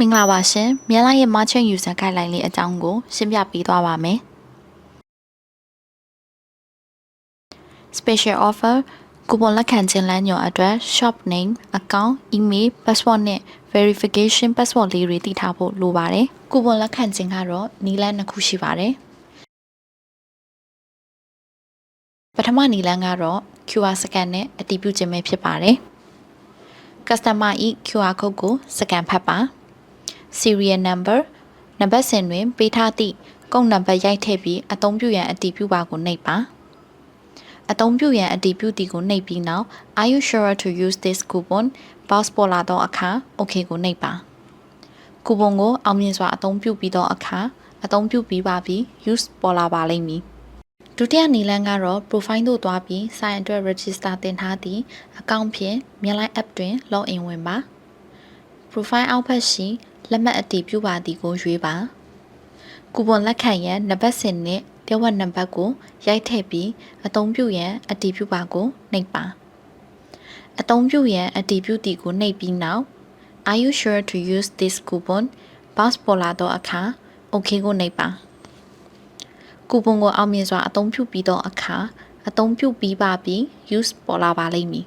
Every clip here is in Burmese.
မင်္ဂလာပါရှင်မြန်လာရဲ့ Merchant User Guideline လေးအကြောင်းကိုရှင်းပြပေးသွားပါမယ် Special Offer ကူပွန်လက်ခံခြင်းလမ်းညွှန်အတွက် Shop Name Account Email Password နဲ့ Verification Password လေးတွေတည်ထားဖို့လိုပါတယ်ကူပွန်လက်ခံခြင်းကတော့နီလန်းနှစ်ခုရှိပါတယ်ပထမနီလန်းကတော့ QR scan နဲ့အတည်ပြုခြင်းပဲဖြစ်ပါတယ် Customer ၏ QR code ကိုစကန်ဖတ်ပါ serial number နံပါတ်စဉ်တွင် ပေးထားသည့်ကုတ်နံပါတ်ရိုက်ထည့်ပြီးအသုံးပြုရန်အတည်ပြုပါကိုနှိပ်ပါအသုံးပြုရန်အတည်ပြုသည်ကိုနှိပ်ပြီးနောက် are you sure to use this coupon box ပေါ်လာသောအခါ okay ကိုနှိပ်ပါကူပွန်ကိုအောင်မြင်စွာအသုံးပြုပြီးသောအခါအသုံးပြုပြီးပါပြီ use ပေါ်လာပါလိမ့်မည်ဒုတိယနည်းလမ်းကတော့ profile သို့သွားပြီး sign အတွက် register တင်ထားသည့် account ဖြင့်မြန် line app တွင် log in ဝင်ပါ profile အောက်ဘက်ရှိ လက်မှတ်အတည်ပြုပါသည်ကိုရွေးပါကူပွန်လက်ခံရန်နံပါတ်စဉ်နှင့်တဝက်နံပါတ်ကိုရိုက်ထည့်ပြီးအသုံးပြုရန်အတည်ပြုပါကိုနှိပ်ပါအသုံးပြုရန်အတည်ပြုသည်ကိုနှိပ်ပြီးနောက် Are you sure to use this coupon box ပေါ်လာသောအခါ OK ကိုနှိပ်ပါကူပွန်ကိုအောင်မြင်စွာအသုံးပြုပြီးသောအခါအသုံးပြုပြီးပါပြီး use ပေါ်လာပါလိမ့်မည်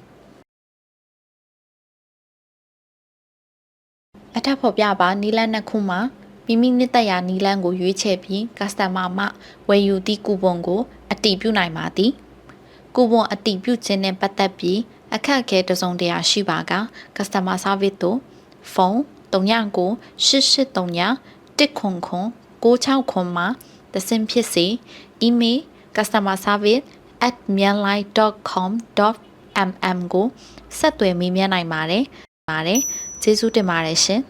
အထက်ဖော်ပြပါနီလန်းနှစ်ခုမှာမိမိနှစ်သက်ရာနီလန်းကိုရွေးချယ်ပြီး customer မှဝယ်ယူသည့်ကူပွန်ကိုအတည်ပြုနိုင်ပါသည်ကူပွန်အတည်ပြုခြင်းနှင့်ပတ်သက်ပြီးအခက်အခဲတစ်စုံတစ်ရာရှိပါက customer service သို့ဖုန်း39 8839 100 969မှာတဆင့်ဖြစ်စေ email customer service @myanline.com.mm ကိုဆက်သွယ်မေးမြန်းနိုင်ပါတယ် ပါတယ်ကျေးဇူးတင်ပါတယ်ရှင်